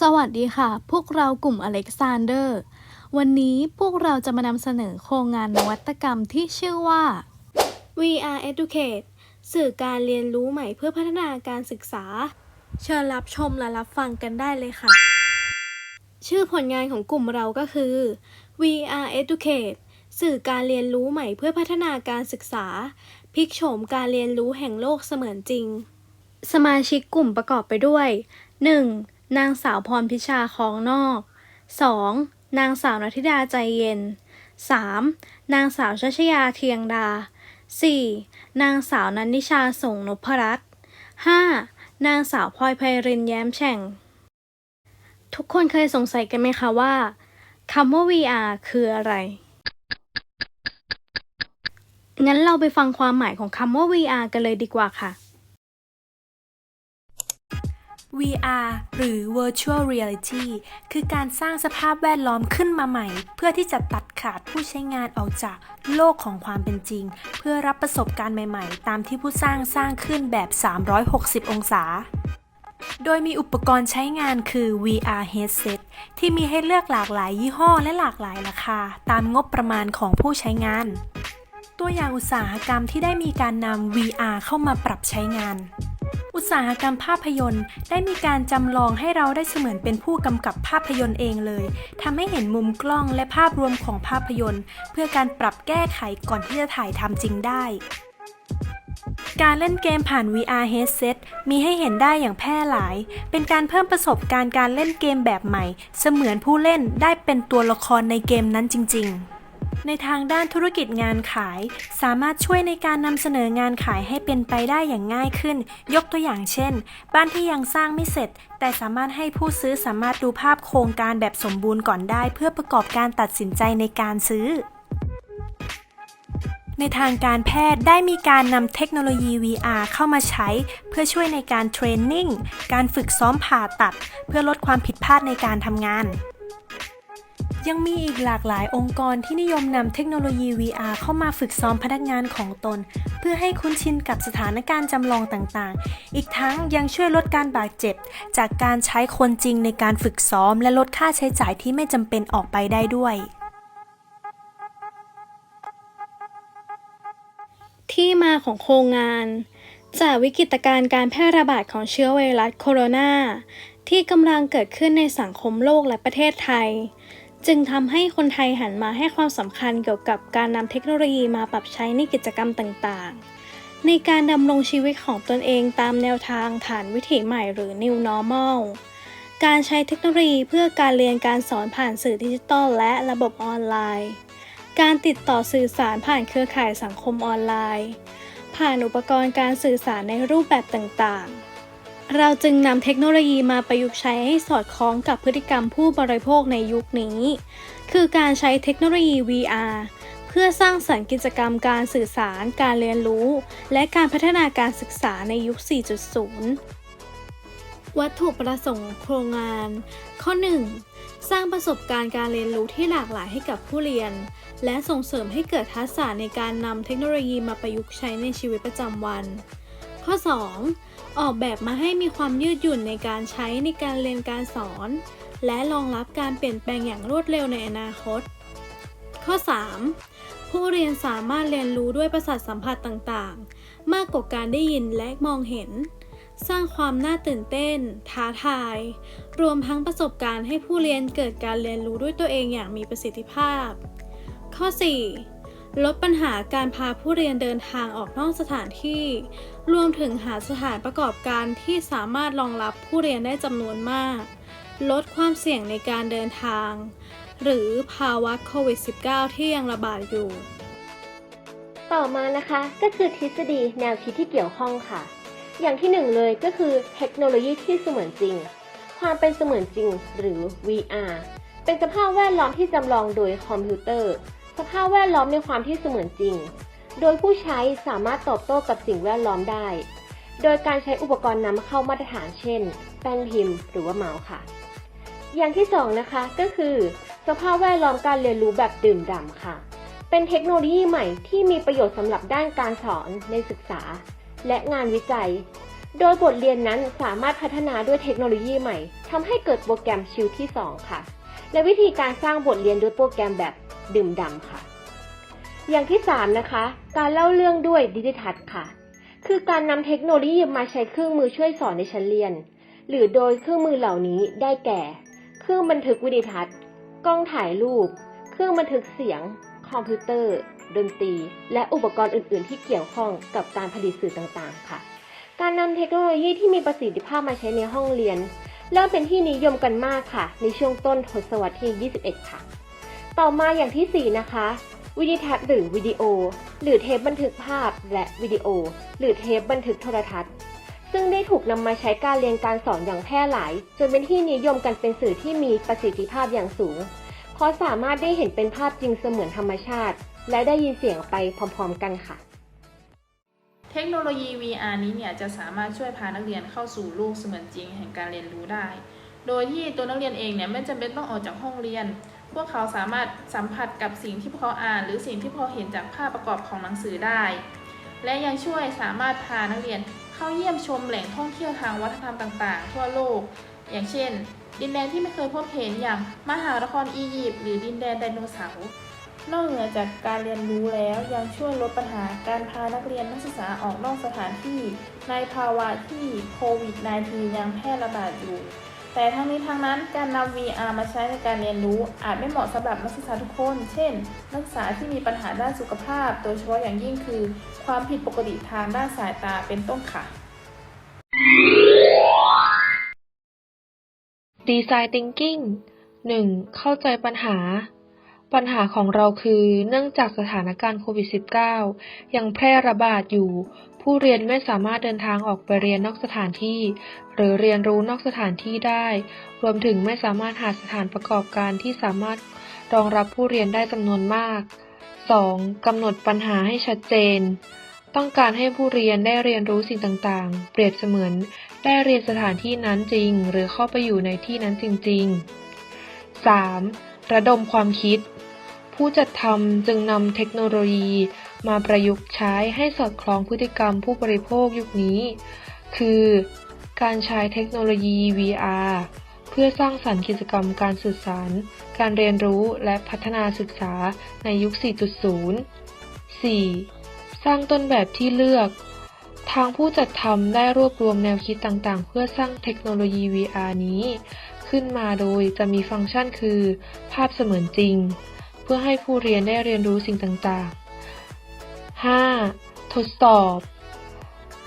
สวัสดีค่ะ พวกเรากลุ่มอเล็กซานเดอร์ วันนี้พวกเราจะมานำเสนอโครงงานนวัตกรรมที่ชื่อว่า VR Educate สื่อการเรียนรู้ใหม่เพื่อพัฒนาการศึกษา เชิญรับชมและรับฟังกันได้เลยค่ะ ชื่อผลงานของกลุ่มเราก็คือ VR Educate สื่อการเรียนรู้ใหม่เพื่อพัฒนาการศึกษาพลิกโฉมการเรียนรู้แห่งโลกเสมือนจริง สมาชิกกลุ่มประกอบไปด้วย 1. นางสาวพรพิชาคองนอก 2. นางสาวนัทิดาใจเย็น 3. นางสาวชัชยาเทียงดา 4. นางสาวนันนิชาส่งนพรัตน์ 5. นางสาวพลอยไพรินแย้มแฉ่ง ทุกคนเคยสงสัยกันไหมคะว่าคำว่า VR คืออะไร งั้นเราไปฟังความหมายของคำว่า VR กันเลยดีกว่าค่ะ VR หรือ Virtual Reality คือการสร้างสภาพแวดล้อมขึ้นมาใหม่ เพื่อที่จะตัดขาดผู้ใช้งานออกจากโลกของความเป็นจริง เพื่อรับประสบการณ์ใหม่ๆ ตามที่ผู้สร้างสร้างขึ้นแบบ 360 องศา โดยมีอุปกรณ์ใช้งานคือ VR headset ที่มีให้เลือกหลากหลายยี่ห้อและหลากหลายราคา ตามงบประมาณของผู้ใช้งาน ตัวอย่างอุตสาหกรรมที่ได้มีการนำ VR เข้ามาปรับใช้งาน อุตสาหกรรมภาพยนตร์ ได้มีการจำลองให้เราได้เสมือนเป็นผู้กำกับภาพยนตร์เองเลยทำให้เห็นมุมกล้องและภาพรวมของภาพยนตร์ เพื่อการปรับแก้ไขก่อนที่จะถ่ายทำจริงได้ การเล่นเกมผ่าน VR headset มีให้เห็นได้อย่างแพร่หลาย เป็นการเพิ่มประสบการณ์การเล่นเกมแบบใหม่ เสมือนผู้เล่นได้เป็นตัวละครในเกมนั้นจริง ๆ ในทางด้านธุรกิจงานขาย สามารถช่วยในการนำเสนองานขายให้เป็นไปได้อย่างง่ายขึ้น ยกตัวอย่างเช่น บ้านที่ยังสร้างไม่เสร็จ แต่สามารถให้ผู้ซื้อสามารถดูภาพโครงการแบบสมบูรณ์ก่อนได้ เพื่อประกอบการตัดสินใจในการซื้อในทางการแพทย์ได้มีการนำเทคโนโลยี VR เข้ามาใช้ เพื่อช่วยในการเทรนนิ่ง การฝึกซ้อมผ่าตัด เพื่อลดความผิดพลาดในการทำงาน ยังมีอีกหลากหลายองค์กรที่นิยมนำเทคโนโลยี VR เข้ามาฝึกซ้อมพนักงานของตน เพื่อให้คุ้นชินกับสถานการณ์จำลองต่างๆ อีกทั้งยังช่วยลดการบาดเจ็บ จากการใช้คนจริงในการฝึกซ้อม และลดค่าใช้จ่ายที่ไม่จำเป็นออกไปได้ด้วยที่มาของโครงงาน จากวิกฤตการณ์การแพร่ระบาดของเชื้อไวรัสโคโรนาที่กำลังเกิดขึ้นในสังคมโลกและประเทศไทย จึงทำให้คนไทยหันมาให้ความสำคัญเกี่ยวกับการนำเทคโนโลยีมาปรับใช้ในกิจกรรมต่างๆ ในการดำรงชีวิตของตนเองตามแนวทางฐานวิถีใหม่หรือ New Normal การใช้เทคโนโลยีเพื่อการเรียนการสอนผ่านสื่อดิจิทัลและระบบออนไลน์ การติดต่อสื่อสารผ่านเครือข่ายสังคมออนไลน์ ผ่านอุปกรณ์การสื่อสารในรูปแบบต่างๆ เราจึงนำเทคโนโลยีมาประยุกต์ใช้ให้สอดคล้องกับพฤติกรรมผู้บริโภคในยุคนี้ คือการใช้เทคโนโลยี VR เพื่อสร้างสรรค์กิจกรรมการสื่อสาร การเรียนรู้ และการพัฒนาการศึกษาในยุค 4.0 วัตถุประสงค์โครงงาน ข้อ 1. สร้างประสบการณ์การเรียนรู้ที่หลากหลายให้กับผู้เรียน และส่งเสริมให้เกิดทักษะในการนำเทคโนโลยีมาประยุกต์ใช้ในชีวิตประจำวัน ข้อ 2. ออกแบบมาให้มีความยืดหยุ่นในการใช้ในการเรียนการสอน และรองรับการเปลี่ยนแปลงอย่างรวดเร็วในอนาคต ข้อ 3. ผู้เรียนสามารถเรียนรู้ด้วยประสาทสัมผัสต่างๆ มากกว่าการได้ยินและมองเห็น สร้างความน่าตื่นเต้น ท้าทาย รวมทั้งประสบการณ์ให้ผู้เรียนเกิดการเรียนรู้ด้วยตัวเองอย่างมีประสิทธิภาพ ข้อ 4. ลดปัญหาการพาผู้เรียนเดินทางออกนอกสถานที่ รวมถึงหาสถานประกอบการที่สามารถรองรับผู้เรียนได้จำนวนมาก ลดความเสี่ยงในการเดินทาง หรือภาวะโควิด -19 ที่ยังระบาดอยู่ ต่อมานะคะก็คือทฤษฎีแนวคิดที่เกี่ยวข้องค่ะ อย่างที่หนึ่งเลยก็คือเทคโนโลยีที่เสมือนจริง ความเป็นเสมือนจริงหรือ VR เป็นสภาพแวดล้อมที่จำลองโดยคอมพิวเตอร์ สภาพแวดล้อมในความที่เสมือนจริง โดยผู้ใช้สามารถตอบโต้กับสิ่งแวดล้อมได้ โดยการใช้อุปกรณ์นำเข้ามาตรฐานเช่น แป้นพิมพ์หรือว่าเมาส์ค่ะ อย่างที่สองนะคะก็คือ สภาพแวดล้อมการเรียนรู้แบบดื่มด่ำค่ะ เป็นเทคโนโลยีใหม่ที่มีประโยชน์สำหรับด้านการสอนในศึกษา และงานวิจัย โดยบทเรียนนั้นสามารถพัฒนาด้วยเทคโนโลยีใหม่ทำให้เกิดโปรแกรมชิลที่ 2 ค่ะ และวิธีการสร้างบทเรียนด้วยโปรแกรมแบบ ดื่มด่ำค่ะ อย่างที่ 3 นะคะ การเล่าเรื่องด้วยดิจิทัลค่ะ คือการนำเทคโนโลยีมาใช้เครื่องมือช่วยสอนในชั้นเรียน หรือโดยเครื่องมือเหล่านี้ได้แก่ เครื่องบันทึกวิดีทัศน์ กล้องถ่ายรูป เครื่องบันทึกเสียง คอมพิวเตอร์ ดนตรี และอุปกรณ์อื่น ๆ ที่เกี่ยวข้องกับการผลิตสื่อต่าง ๆ ค่ะ การนำเทคโนโลยีที่มีประสิทธิภาพมาใช้ในห้องเรียนเริ่มเป็นที่นิยมกันมากค่ะ ในช่วงต้นทศวรรษที่ 21 ค่ะ ต่อมาอย่างที่ 4 นะคะ วิดีทัศน์หรือวิดีโอ หรือเทปบันทึกภาพและวิดีโอ หรือเทปบันทึกโทรทัศน์ ซึ่งได้ถูกนำมาใช้การเรียนการสอนอย่างแพร่หลาย จนเป็นที่นิยมกันเป็นสื่อที่มีประสิทธิภาพอย่างสูง เพราะสามารถได้เห็นเป็นภาพจริงเสมือนธรรมชาติ และได้ยินเสียงไปพร้อมๆกันค่ะเทคโนโลยี VR นี้เนี่ยจะสามารถช่วยพานักเรียนเข้าสู่โลกเสมือนจริงแห่งการเรียนรู้ได้ โดยที่ตัวนักเรียนเองเนี่ยไม่จำเป็นต้องออกจากห้องเรียน พวกเขาสามารถสัมผัสกับสิ่งที่พวกเขาอ่าน หรือสิ่งที่พวกเขาเห็นจากภาพประกอบของหนังสือได้ และยังช่วยสามารถพานักเรียนเข้าเยี่ยมชมแหล่งท่องเที่ยวทางวัฒนธรรมต่าง ๆ ทั่วโลก อย่างเช่น ดินแดนที่ไม่เคยพบเห็นอย่างมหานครอียิปต์หรือดินแดนไดโนเสาร์นอกเหนือจากการเรียนรู้แล้วยังช่วยลดปัญหาการพานักเรียนนักศึกษาออกนอกสถานที่ ในภาวะที่โควิด -19 ยังแพร่ระบาดอยู่ แต่ทั้งนี้ทั้งนั้นการนำ VR มาใช้ในการเรียนรู้ อาจไม่เหมาะสำหรับนักศึกษาทุกคน เช่น นักศึกษาที่มีปัญหาด้านสุขภาพ โดยเฉพาะอย่างยิ่งคือ ความผิดปกติทางด้านสายตาเป็นต้นค่ะ Design Thinking 1. เข้าใจปัญหา ปัญหาของเราคือเนื่องจากสถานการณ์โควิด -19 ยังแพร่ระบาดอยู่ ผู้เรียนไม่สามารถเดินทางออกไปเรียนนอกสถานที่ หรือเรียนรู้นอกสถานที่ได้ รวมถึงไม่สามารถหาสถานประกอบการที่สามารถรองรับผู้เรียนได้จำนวนมาก 2. กำหนดปัญหาให้ชัดเจน ต้องการให้ผู้เรียนได้เรียนรู้สิ่งต่างๆ เปรียบเสมือน ได้เรียนสถานที่นั้นจริง หรือเข้าไปอยู่ในที่นั้นจริง ๆ 3. ระดมความคิด ผู้จัดทำจึงนำเทคโนโลยี มาประยุกต์ใช้ให้สอดคล้องพฤติกรรมผู้บริโภคยุคนี้ คือ การใช้เทคโนโลยี VR เพื่อสร้างสรรค์กิจกรรมการสื่อสาร การเรียนรู้และพัฒนาศึกษาในยุค 4.0 4. สร้างต้นแบบที่เลือก ทางผู้จัดทำได้รวบรวมแนวคิดต่างๆ เพื่อสร้างเทคโนโลยี VR นี้ ขึ้นมาโดยจะมีฟังก์ชันคือ ภาพเสมือนจริง เพื่อให้ผู้เรียนได้เรียนรู้สิ่งต่างๆ 5. ทดสอบ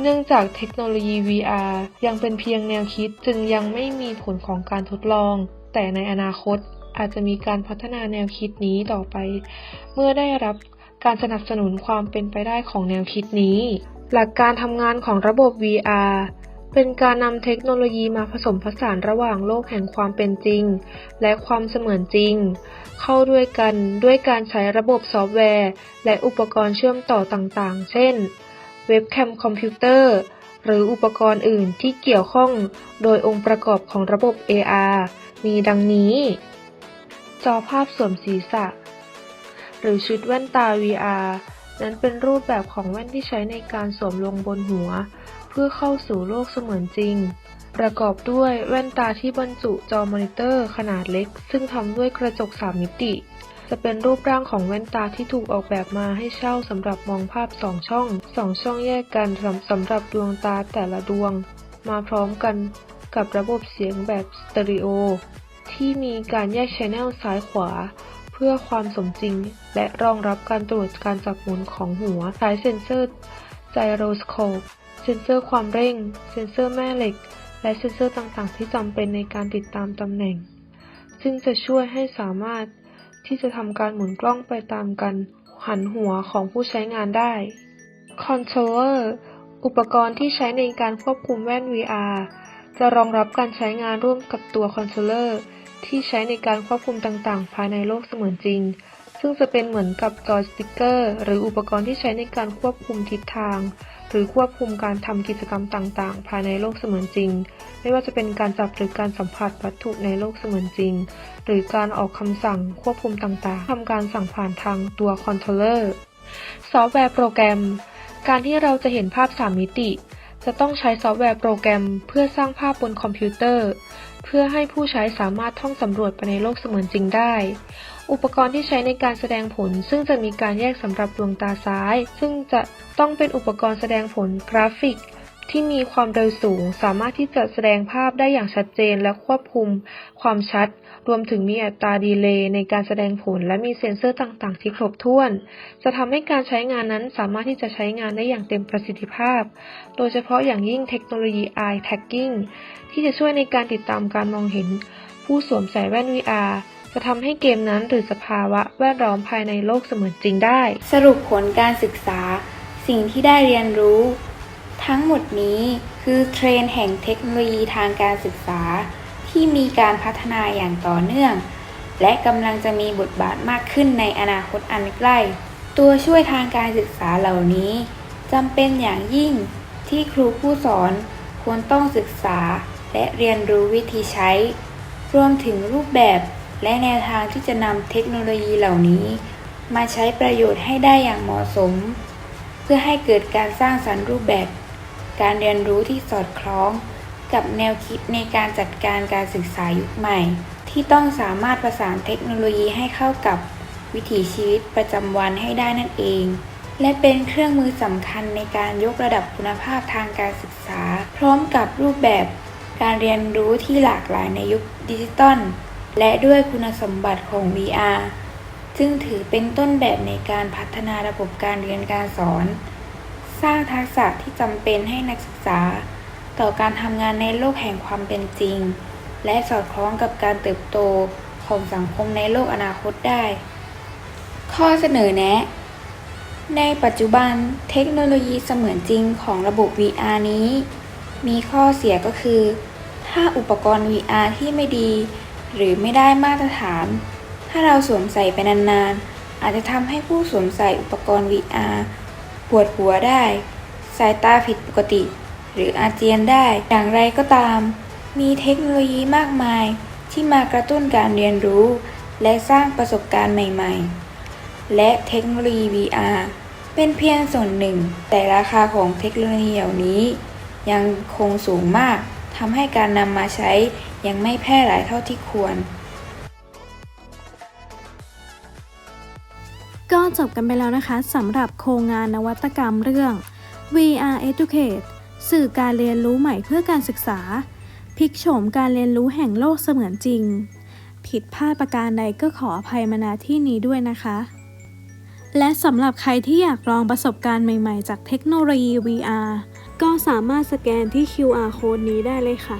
เนื่องจากเทคโนโลยี VR ยังเป็นเพียงแนวคิดจึงยังไม่มีผลของการทดลอง แต่ในอนาคตอาจจะมีการพัฒนาแนวคิดนี้ต่อไป เมื่อได้รับการสนับสนุนความเป็นไปได้ของแนวคิดนี้ หลักการทำงานของระบบ VR เป็นการนำเทคโนโลยีมาผสมผสานระหว่างโลกแห่งความเป็นจริง และความเสมือนจริง เข้าด้วยกันด้วยการใช้ระบบซอฟต์แวร์ และอุปกรณ์เชื่อมต่อต่างๆ เช่น เว็บแคมคอมพิวเตอร์ หรืออุปกรณ์อื่นที่เกี่ยวข้องโดยองค์ประกอบของระบบ AR มีดังนี้ จอภาพสวมศีรษะ หรือชุดแว่นตา VR นั้นเป็นรูปแบบของแว่นที่ใช้ในการสวมลงบนหัว พื่อเข้าสู่โลกเสมือนจริง ประกอบด้วยแว่นตาที่บรรจุจอมอนิเตอร์ขนาดเล็ก ซึ่งทำด้วยกระจก 3 มิติ จะเป็นรูปร่างของแว่นตาที่ถูกออกแบบมาให้เช่าสำหรับมองภาพ 2 ช่อง 2 ช่องแยกกันสำสำหรับดวงตาแต่ละดวง มาพร้อมกันกับระบบเสียงแบบสเตอริโอที่มีการแยกชแนลซ้ายขวา เพื่อความสมจริง และรองรับการตรวจการจับหมุนของหัวสายเซ็นเซอร์ไจโรสโคป เซ็นเซอร์ความเร่ง เซ็นเซอร์แม่เหล็ก และเซ็นเซอร์ต่างๆ ที่จำเป็นในการติดตามตำแหน่ง ซึ่งจะช่วยให้สามารถที่จะทำการหมุนกล้องไปตามกันหันหัวของผู้ใช้งานได้ Controller อุปกรณ์ที่ใช้ในการควบคุมแว่น VR จะรองรับการใช้งานร่วมกับตัวคอนโทรลเลอร์ที่ใช้ในการควบคุมต่างๆ ภายในโลกเสมือนจริง ซึ่งจะเป็นเหมือนกับจอยสติ๊กเกอร์ หรืออุปกรณ์ที่ใช้ในการควบคุมทิศทาง หรือควบคุมการทำกิจกรรมต่าง ๆ ภายในโลกเสมือนจริง ไม่ว่าจะเป็นการจับหรือการสัมผัสวัตถุในโลกเสมือนจริง หรือการออกคำสั่งควบคุมต่าง ๆทำการสั่งผ่านทางตัวคอนโทรลเลอร์ ซอฟต์แวร์โปรแกรม การที่เราจะเห็นภาพ 3 มิติ จะต้องใช้ซอฟต์แวร์โปรแกรม เพื่อสร้างภาพบนคอมพิวเตอร์ เพื่อให้ผู้ใช้สามารถท่องสำรวจไปในโลกเสมือนจริงได้ อุปกรณ์ที่ใช้ในการแสดงผล ซึ่งจะมีการแยกสำหรับดวงตาซ้าย ซึ่งจะต้องเป็นอุปกรณ์แสดงผลกราฟิก ที่มีความเร็วสูง สามารถที่จะแสดงภาพได้อย่างชัดเจนและควบคุมความชัด รวมถึงมีอัตราดีเลย์ในการแสดงผล และมีเซ็นเซอร์ต่างๆ ที่ครบถ้วน จะทำให้การใช้งานนั้นสามารถที่จะใช้งานได้อย่างเต็มประสิทธิภาพ โดยเฉพาะอย่างยิ่งเทคโนโลยี Eye Tagging ที่จะช่วยในการติดตามการมองเห็น ผู้สวมใส่แว่น VR จะทำให้เกมนั้นหรือสภาวะแวดล้อมภายในโลกเสมือนจริงได้ สรุปผลการศึกษา สิ่งที่ได้เรียนรู้ ทั้งหมดนี้คือเทรนแห่งเทคโนโลยีทางการศึกษา ที่มีการพัฒนาอย่างต่อเนื่อง และกำลังจะมีบทบาทมากขึ้นในอนาคตอันใกล้ ตัวช่วยทางการศึกษาเหล่านี้จำเป็นอย่างยิ่งที่ครูผู้สอนควรต้องศึกษาและเรียนรู้วิธีใช้ รวมถึงรูปแบบและแนวทางที่จะนำเทคโนโลยีเหล่านี้ มาใช้ประโยชน์ให้ได้อย่างเหมาะสม เพื่อให้เกิดการสร้างสรรค์รูปแบบ การเรียนรู้ที่สอดคล้อง กับแนวคิดในการจัดการการศึกษายุคใหม่ ที่ต้องสามารถประสานเทคโนโลยีให้เข้ากับวิถีชีวิตประจำวันให้ได้นั่นเอง และเป็นเครื่องมือสำคัญในการยกระดับคุณภาพทางการศึกษา พร้อมกับรูปแบบการเรียนรู้ที่หลากหลายในยุคดิจิตอลและด้วยคุณสมบัติของ VR ซึ่งถือเป็นต้นแบบในการพัฒนาระบบการเรียนการสอน สร้างทักษะที่จำเป็นให้นักศึกษา ต่อการทำงานในโลกแห่งความเป็นจริง และสอดคล้องกับการเติบโตของสังคมในโลกอนาคตได้ ข้อเสนอแนะ ในปัจจุบันเทคโนโลยีเสมือนจริงของระบบ VR นี้ มีข้อเสียก็คือ ถ้าอุปกรณ์ VR ที่ไม่ดี หรือไม่ได้มาตรฐาน ถ้าเราสวมใส่ไปนานๆ อาจจะทำให้ผู้สวมใส่อุปกรณ์ VR ปวดหัวได้ สายตาผิดปกติ หรืออาเจียนได้ อย่างไรก็ตาม มีเทคโนโลยีมากมายที่มากระตุ้นการเรียนรู้ และสร้างประสบการณ์ใหม่ ๆ และเทคโนโลยี VR เป็นเพียงส่วนหนึ่ง แต่ราคาของเทคโนโลยีเหล่านี้ ยังคงสูงมากทำให้การนำมาใช้ยังไม่แพร่หลายเท่าที่ควร ก็จบกันไปแล้วนะคะสำหรับโครงงานนวัตกรรมเรื่อง VR Educate สื่อการเรียนรู้ใหม่เพื่อการศึกษาพลิกโฉมการเรียนรู้แห่งโลกเสมือนจริง ผิดพลาดประการใดก็ขออภัยมาณที่นี้ด้วยนะคะ และสำหรับใครที่อยากลองประสบการณ์ใหม่ๆ จากเทคโนโลยี VR ก็สามารถสแกนที่ QR code นี้ได้เลยค่ะ